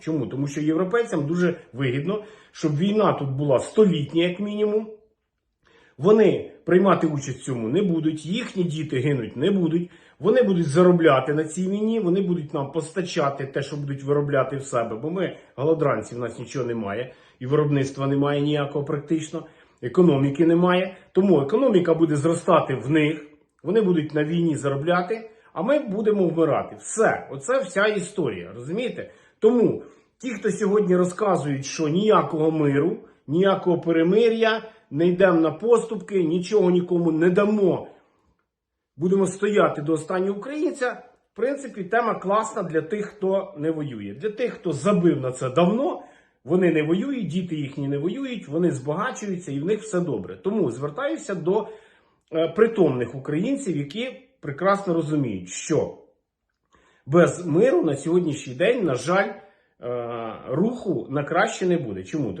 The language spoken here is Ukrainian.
Чому? Тому що європейцям дуже вигідно, щоб війна тут була столітня, як мінімум. Вони приймати участь в цьому не будуть, їхні діти гинуть не будуть. Вони будуть заробляти на цій війні, вони будуть нам постачати те, що будуть виробляти в себе. Бо ми голодранці, в нас нічого немає, і виробництва немає ніякого практично, економіки немає. Тому економіка буде зростати в них, вони будуть на війні заробляти, а ми будемо вмирати. Все, оце вся історія. Розумієте? Тому ті, хто сьогодні розказують, що ніякого миру, ніякого перемир'я, не йдемо на поступки, нічого нікому не дамо. Будемо стояти до останнього українця. В принципі, тема класна для тих, хто не воює. Для тих, хто забив на це давно, вони не воюють, діти їхні не воюють, вони збагачуються і в них все добре. Тому звертаюся до е, притомних українців, які прекрасно розуміють, що без миру на сьогоднішній день, на жаль, е, руху на краще не буде. Чому?